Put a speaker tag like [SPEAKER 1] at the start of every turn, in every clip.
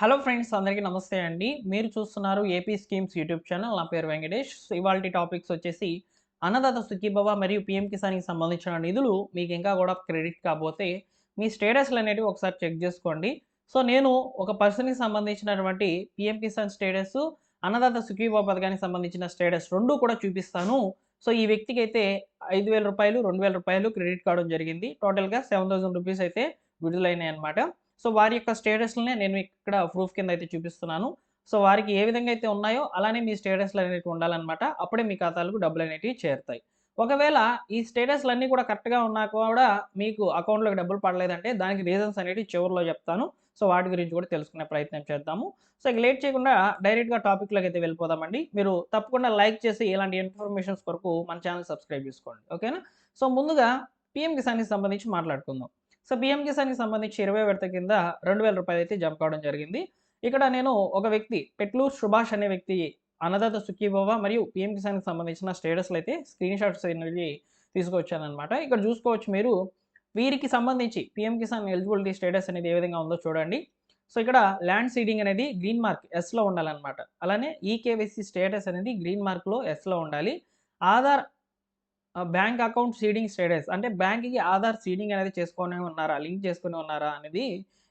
[SPEAKER 1] Hello friends అందరికీ నమస్తే అండి. మీరు చూస్తున్నారు ఏపీ స్కీమ్స్ యూట్యూబ్ ఛానల్. నా పేరు వెంకటేష్. ఇవాళ టాపిక్స్ వచ్చేసి అన్నదాత సుఖీభవ మరియు పిఎం కిసాన్కి సంబంధించిన నిధులు. మీకు ఇంకా కూడా క్రెడిట్ కాకపోతే మీ స్టేటస్లు అనేటివి ఒకసారి చెక్ చేసుకోండి. సో నేను ఒక పర్సన్కి సంబంధించినటువంటి పిఎం కిసాన్ స్టేటస్ అన్నదాత సుఖీభవ పథకానికి సంబంధించిన స్టేటస్ రెండు కూడా చూపిస్తాను. సో ఈ వ్యక్తికి అయితే ఐదు వేల రూపాయలు రెండు వేల రూపాయలు క్రెడిట్ కావడం జరిగింది. టోటల్గా సెవెన్ థౌసండ్ రూపీస్ అయితే విడుదలైనాయి అనమాట సో వారి యొక్క స్టేటస్లనే నేను ఇక్కడ ప్రూఫ్ కింద అయితే చూపిస్తున్నాను. సో వారికి ఏ విధంగా అయితే ఉన్నాయో అలానే మీ స్టేటస్లు అనేవి ఉండాలన్నమాట. అప్పుడే మీ ఖాతాలకు డబ్బులు అనేవి చేరుతాయి. ఒకవేళ ఈ స్టేటస్లు అన్నీ కూడా కరెక్ట్గా ఉన్నా కూడా మీకు అకౌంట్లోకి డబ్బులు పడలేదంటే దానికి రీజన్స్ అనేవి చివరిలో చెప్తాను. సో వాటి గురించి కూడా తెలుసుకునే ప్రయత్నం చేద్దాము. సో ఇక లేట్ చేయకుండా డైరెక్ట్గా టాపిక్లోకి అయితే వెళ్ళిపోదామండి. మీరు తప్పకుండా లైక్ చేసి ఇలాంటి ఇన్ఫర్మేషన్స్ కొరకు మన ఛానల్ సబ్స్క్రైబ్ చేసుకోండి. ఓకేనా? సో ముందుగా పిఎం కిసాన్కి సంబంధించి మాట్లాడుకుందాం. సో పిఎం కిసాన్కి సంబంధించి ఇరవై విడత కింద రెండు వేల రూపాయలు అయితే జమ కావడం జరిగింది. ఇక్కడ నేను ఒక వ్యక్తి పెట్లూర్ సుభాష్ అనే వ్యక్తి అన్నదాత సుఖీభవ మరియు పిఎం కిసాన్కి సంబంధించిన స్టేటస్లు అయితే స్క్రీన్ షాట్స్ అనేవి తీసుకొచ్చానమాట ఇక్కడ చూసుకోవచ్చు మీరు వీరికి సంబంధించి పిఎం కిసాన్ ఎలిజిబిలిటీ స్టేటస్ అనేది ఏ విధంగా ఉందో చూడండి. సో ఇక్కడ ల్యాండ్ సీడింగ్ అనేది గ్రీన్ మార్క్ ఎస్లో ఉండాలన్నమాట. అలానే ఈకేవైసీ స్టేటస్ అనేది గ్రీన్ మార్క్లో ఎస్లో ఉండాలి. Aadhaar bank account seeding status అంటే బ్యాంక్కి ఆధార్ సీడింగ్ అనేది చేసుకొని ఉన్నారా లింక్ చేసుకునే ఉన్నారా అనేది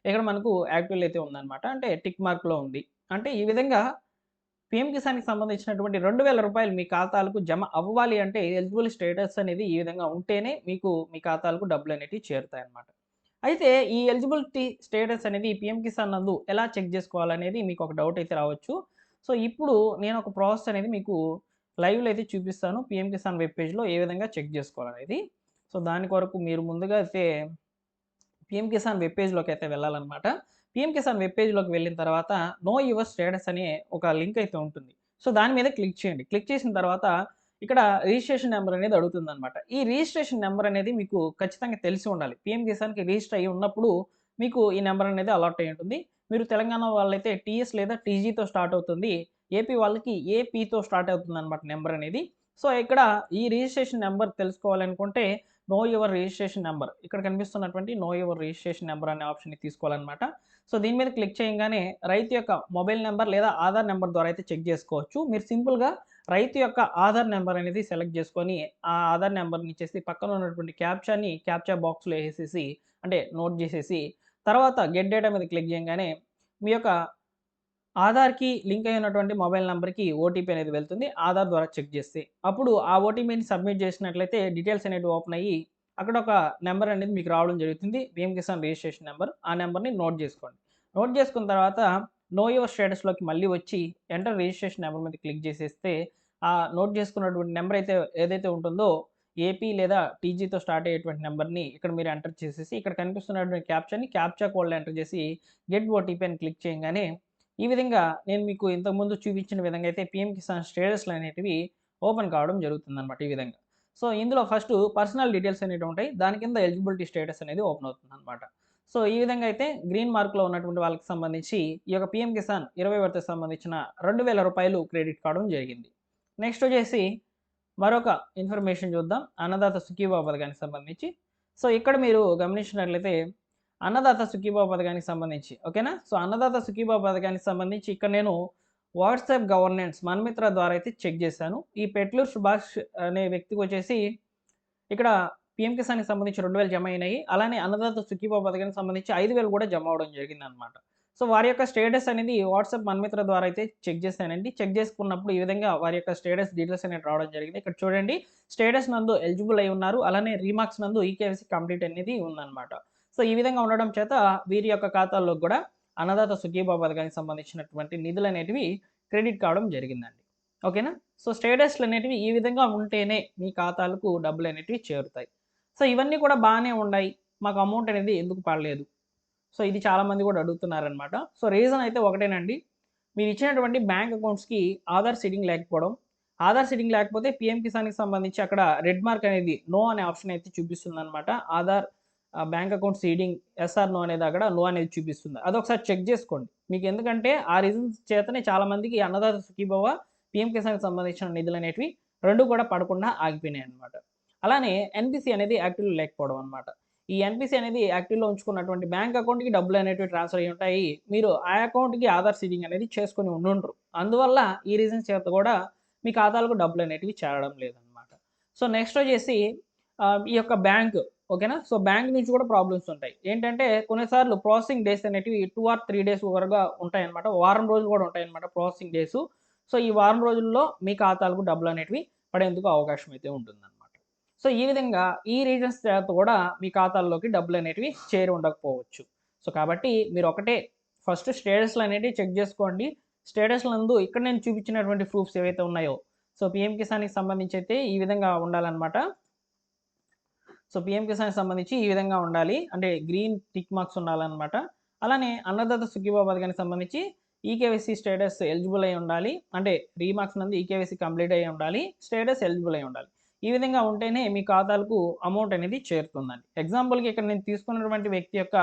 [SPEAKER 1] ఇక్కడ మనకు యాక్టివ్ అయితే ఉందన్నమాట. అంటే టిక్ మార్క్లో ఉంది. అంటే ఈ విధంగా పిఎం కిసాన్కి సంబంధించినటువంటి రెండు వేల రూపాయలు మీ ఖాతాలకు జమ అవ్వాలి అంటే ఎలిజిబుల్ స్టేటస్ అనేది ఈ విధంగా ఉంటేనే మీకు మీ ఖాతాలకు డబ్బులు అనేవి చేరుతాయి అన్నమాట అయితే ఈ ఎలిజిబిలిటీ స్టేటస్ అనేది పిఎం కిసాన్ నందు ఎలా చెక్ చేసుకోవాలనేది మీకు ఒక డౌట్ అయితే రావచ్చు. సో ఇప్పుడు నేను ఒక ప్రాసెస్ అనేది మీకు లైవ్లో అయితే చూపిస్తాను. పిఎం కిసాన్ వెబ్ పేజ్లో ఏ విధంగా చెక్ చేసుకోవాలనేది. సో దాని కొరకు మీరు ముందుగా అయితే పిఎం కిసాన్ వెబ్ పేజ్లోకి అయితే వెళ్ళాలన్నమాట. పిఎం కిసాన్ వెబ్ పేజ్లోకి వెళ్ళిన తర్వాత నో యువర్ స్టేటస్ అనే ఒక లింక్ అయితే ఉంటుంది. సో దాని మీద క్లిక్ చేయండి. క్లిక్ చేసిన తర్వాత ఇక్కడ రిజిస్ట్రేషన్ నెంబర్ అనేది అడుగుతుంది అనమాట ఈ రిజిస్ట్రేషన్ నెంబర్ అనేది మీకు ఖచ్చితంగా తెలిసి ఉండాలి. పిఎం కిసాన్కి రిజిస్టర్ అయ్యి ఉన్నప్పుడు మీకు ఈ నెంబర్ అనేది అలాట్ అయి ఉంటుంది. మీరు తెలంగాణ వాళ్ళైతే టీఎస్ లేదా టీజీతో స్టార్ట్ అవుతుంది. ఏపీ వాళ్ళకి ఏపీతో స్టార్ట్ అవుతుంది అనమాట నెంబర్ అనేది. సో ఇక్కడ ఈ రిజిస్ట్రేషన్ నెంబర్ తెలుసుకోవాలనుకుంటే నో యువర్ రిజిస్ట్రేషన్ నెంబర్. ఇక్కడ కనిపిస్తున్నటువంటి నో యువర్ రిజిస్ట్రేషన్ నెంబర్ అనే ఆప్షన్ని తీసుకోవాలన్నమాట. సో దీని మీద క్లిక్ చేయగానే రైతు యొక్క మొబైల్ నెంబర్ లేదా ఆధార్ నెంబర్ ద్వారా అయితే చెక్ చేసుకోవచ్చు. మీరు సింపుల్గా రైతు యొక్క ఆధార్ నెంబర్ అనేది సెలెక్ట్ చేసుకొని ఆ ఆధార్ నెంబర్ని ఇచ్చేసి పక్కన ఉన్నటువంటి క్యాప్చాని క్యాప్చా బాక్స్లో వేసేసి అంటే నోట్ చేసేసి తర్వాత గెట్ డేటా మీద క్లిక్ చేయగానే మీ యొక్క ఆధార్కి లింక్ అయి ఉన్నటువంటి మొబైల్ నెంబర్కి ఓటీపీ అనేది వెళ్తుంది. ఆధార్ ద్వారా చెక్ చేస్తే. అప్పుడు ఆ ఓటీపీని సబ్మిట్ చేసినట్లయితే డీటెయిల్స్ అనేవి ఓపెన్ అయ్యి అక్కడ ఒక నెంబర్ అనేది మీకు రావడం జరుగుతుంది. PM Kisan registration number. ఆ నెంబర్ని నోట్ చేసుకోండి. నోట్ చేసుకున్న తర్వాత నో యువర్ స్టేటస్లోకి మళ్ళీ వచ్చి ఎంటర్ రిజిస్ట్రేషన్ నెంబర్ మీద క్లిక్ చేసేస్తే ఆ నోట్ చేసుకున్నటువంటి నెంబర్ అయితే ఏదైతే ఉంటుందో ఏపీ లేదా టీజీతో స్టార్ట్ అయ్యేటువంటి నెంబర్ని ఇక్కడ మీరు ఎంటర్ చేసేసి ఇక్కడ కనిపిస్తున్నటువంటి క్యాప్చర్ని క్యాప్చా కోడ్లో ఎంటర్ చేసి గెట్ ఓటీపీ అని క్లిక్ చేయగానే ఈ విధంగా నేను మీకు ఇంతకుముందు చూపించిన విధంగా అయితే పిఎం కిసాన్ స్టేటస్లు అనేటివి ఓపెన్ కావడం జరుగుతుందన్నమాట ఈ విధంగా. సో ఇందులో ఫస్ట్ పర్సనల్ డీటెయిల్స్ అనేవి ఉంటాయి. దాని కింద ఎలిజిబిలిటీ స్టేటస్ అనేది ఓపెన్ అవుతుంది అనమాట సో ఈ విధంగా అయితే గ్రీన్ మార్క్లో ఉన్నటువంటి వాళ్ళకి సంబంధించి ఈ యొక్క పిఎం కిసాన్ ఇరవై విడతకు సంబంధించిన రెండు వేల రూపాయలు క్రెడిట్ కావడం జరిగింది. నెక్స్ట్ వచ్చేసి మరొక ఇన్ఫర్మేషన్ చూద్దాం. అన్నదాత సుఖీబాబు పథకానికి సంబంధించి. సో ఇక్కడ మీరు గమనించినట్లయితే అన్నదాత సుఖీభావ పథకానికి సంబంధించి ఓకేనా? సో అన్నదాత సుఖీభావ పథకానికి సంబంధించి ఇక్కడ నేను వాట్సాప్ గవర్నెన్స్ మన్మిత్ర ద్వారా అయితే చెక్ చేశాను. ఈ పెట్లూర్ సుభాష్ అనే వ్యక్తికి వచ్చేసి ఇక్కడ పిఎం కిసాన్కి సంబంధించి రెండు వేలు జమ అయినాయి. అలానే అన్నదాత సుఖీభావ పథకానికి సంబంధించి ఐదు వేలు కూడా జమ అవడం జరిగింది అనమాట సో వారి యొక్క స్టేటస్ అనేది వాట్సాప్ మన్మిత్ర ద్వారా అయితే చెక్ చేశానండి. చెక్ చేసుకున్నప్పుడు ఈ విధంగా వారి యొక్క స్టేటస్ డీటెయిల్స్ అనేది రావడం జరిగింది. ఇక్కడ చూడండి స్టేటస్ నందు ఎలిజిబుల్ అయి ఉన్నారు. అలానే రీమార్క్స్ నందు ఈకేవైసీ కంప్లీట్ అనేది ఉందన్నమాట. సో ఈ విధంగా ఉండడం చేత వీరి యొక్క ఖాతాల్లో కూడా అన్నదాత సుఖీబాబు పథకానికి సంబంధించినటువంటి నిధులు అనేటివి క్రెడిట్ కావడం జరిగిందండి. ఓకేనా? సో స్టేటస్లు అనేటివి ఈ విధంగా ఉంటేనే మీ ఖాతాలకు డబ్బులు అనేటివి చేరుతాయి. సో ఇవన్నీ కూడా బాగానే ఉన్నాయి. మాకు అమౌంట్ అనేది ఎందుకు పడలేదు? సో ఇది చాలామంది కూడా అడుగుతున్నారనమాట సో రీజన్ అయితే ఒకటేనండి. మీరు ఇచ్చినటువంటి బ్యాంక్ అకౌంట్స్కి ఆధార్ సీడింగ్ లేకపోవడం ఆధార్ సీడింగ్ లేకపోతే పిఎం కిసాన్కి సంబంధించి అక్కడ రెడ్ మార్క్ అనేది నో అనే ఆప్షన్ అయితే చూపిస్తుంది అనమాట Aadhaar bank account seeding yes or no అనేది అక్కడ నో అనేది చూపిస్తుంది. అదొకసారి చెక్ చేసుకోండి. మీకు ఎందుకంటే ఆ రీజన్స్ చేతనే చాలామందికి అన్నదాత సుఖీభవ పిఎం కిసాన్కి సంబంధించిన నిధులు అనేటివి రెండు కూడా పడకుండా ఆగిపోయినాయి అనమాట అలానే ఎన్పిసి అనేది యాక్టివ్ లేకపోవడం అనమాట ఈ ఎన్పిసి అనేది యాక్టివ్లో ఉంచుకున్నటువంటి బ్యాంక్ అకౌంట్కి డబ్బులు అనేటివి ట్రాన్స్ఫర్ అయ్యి ఉంటాయి. మీరు ఆ అకౌంట్కి ఆధార్ సీడింగ్ అనేది చేసుకొని ఉండుంటారు అందువల్ల ఈ రీజన్స్ చేత కూడా మీ ఖాతాలకు డబ్బులు అనేటివి చేరడం లేదనమాట సో నెక్స్ట్ వచ్చేసి ఈ యొక్క బ్యాంక్ ఓకేనా? సో బ్యాంక్ నుంచి కూడా ప్రాబ్లమ్స్ ఉంటాయి. ఏంటంటే కొన్నిసార్లు ప్రాసెసింగ్ డేస్ అనేటివి టూ ఆర్ త్రీ డేస్ వరకు ఉంటాయన్నమాట. వారం రోజులు కూడా ఉంటాయన్నమాట ప్రాసెసింగ్ డేస్. సో ఈ వారం రోజుల్లో మీ ఖాతాలకు డబ్బులు అనేటివి పడేందుకు అవకాశం అయితే ఉంటుందన్నమాట. సో ఈ విధంగా ఈ రీజన్స్ చేత కూడా మీ ఖాతాల్లోకి డబ్బులు అనేటివి చేరి ఉండకపోవచ్చు. సో కాబట్టి మీరు ఒకటే ఫస్ట్ స్టేటస్లు అనేటివి చెక్ చేసుకోండి. స్టేటస్ల నందు ఇక్కడ నేను చూపించినటువంటి ప్రూఫ్స్ ఏవైతే ఉన్నాయో సో పిఎం కిసాన్కి సంబంధించి అయితే ఈ విధంగా ఉండాలన్నమాట. సో పిఎం కిసాన్ సంబంధించి ఈ విధంగా ఉండాలి. అంటే గ్రీన్ టిక్ మార్క్స్ ఉండాలన్నమాట. అలానే అన్నదాత సుఖీబా పథకానికి సంబంధించి ఈకేవైసీ స్టేటస్ ఎలిజిబుల్ అయి ఉండాలి. అంటే రీమార్క్స్ నందు ఈకేవైసీ కంప్లీట్ అయి ఉండాలి. స్టేటస్ ఎలిజిబుల్ అయి ఉండాలి. ఈ విధంగా ఉంటేనే మీ ఖాతాలకు అమౌంట్ అనేది చేరుతుందండి. ఎగ్జాంపుల్కి ఇక్కడ నేను తీసుకున్నటువంటి వ్యక్తి యొక్క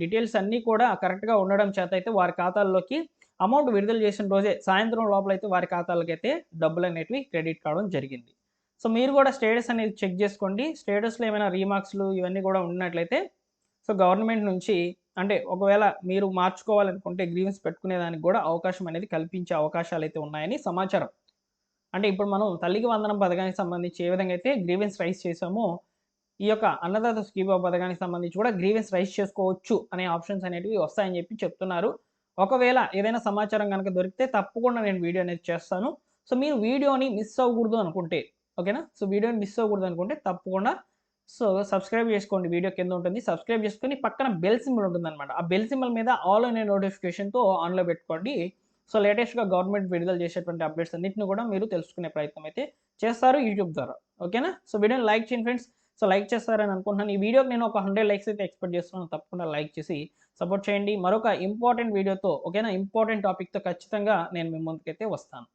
[SPEAKER 1] డీటెయిల్స్ అన్నీ కూడా కరెక్ట్గా ఉండడం చేత అయితే వారి ఖాతాల్లోకి అమౌంట్ విడుదల చేసిన రోజే సాయంత్రం లోపల అయితే వారి ఖాతాలకైతే అయితే డబ్బులు అనేటివి క్రెడిట్ కావడం జరిగింది. సో మీరు కూడా స్టేటస్ అనేది చెక్ చేసుకోండి. స్టేటస్లో ఏమైనా రీమార్క్స్లు ఇవన్నీ కూడా ఉన్నట్లయితే సో గవర్నమెంట్ నుంచి అంటే ఒకవేళ మీరు మార్చుకోవాలనుకుంటే గ్రీవెన్స్ పెట్టుకునేదానికి కూడా అవకాశం అనేది కల్పించే అవకాశాలు అయితే ఉన్నాయని సమాచారం. అంటే ఇప్పుడు మనం తల్లికి వందనం పథకానికి సంబంధించి ఏ విధంగా అయితే గ్రీవెన్స్ రైస్ చేసామో ఈ యొక్క అన్నదాత స్కీమ్ పథకానికి సంబంధించి కూడా గ్రీవెన్స్ రైస్ చేసుకోవచ్చు అనే ఆప్షన్స్ అనేటివి వస్తాయని చెప్పి చెప్తున్నారు. ఒకవేళ ఏదైనా సమాచారం కనుక దొరికితే తప్పకుండా నేను వీడియో అనేది చేస్తాను. సో మీరు వీడియోని మిస్ అవ్వకూడదు అనుకుంటే ఓకేనా? సో వీడియోని మిస్ అవ్వకూడదు అనుకుంటే తప్పకుండా సో సబ్స్క్రైబ్ చేసుకోండి. వీడియో కింద ఉంటుంది. సబ్స్క్రైబ్ చేసుకొని పక్కన బెల్ సింబల్ ఉంటుంది అనమాట ఆ బెల్ సింబల్ మీద ఆల్ అనే నోటిఫికేషన్తో ఆన్లో పెట్టుకోండి. సో లేటెస్ట్గా గవర్నమెంట్ విడుదల చేసేటువంటి అప్డేట్స్ అన్నింటిని కూడా మీరు తెలుసుకునే ప్రయత్నం అయితే చేస్తారు యూట్యూబ్ ద్వారా. ఓకేనా? సో వీడియోని లైక్ చేయండి ఫ్రెండ్స్. సో లైక్ చేస్తారని అనుకుంటున్నాను. ఈ వీడియోకి నేను ఒక హండ్రెడ్ లైక్స్ అయితే ఎక్స్పెక్ట్ చేస్తున్నాను. తప్పకుండా లైక్ చేసి సపోర్ట్ చేయండి. మరొక ఇంపార్టెంట్ వీడియోతో ఓకేనా? ఇంపార్టెంట్ టాపిక్తో ఖచ్చితంగా నేను మీ ముందుకైతే వస్తాను.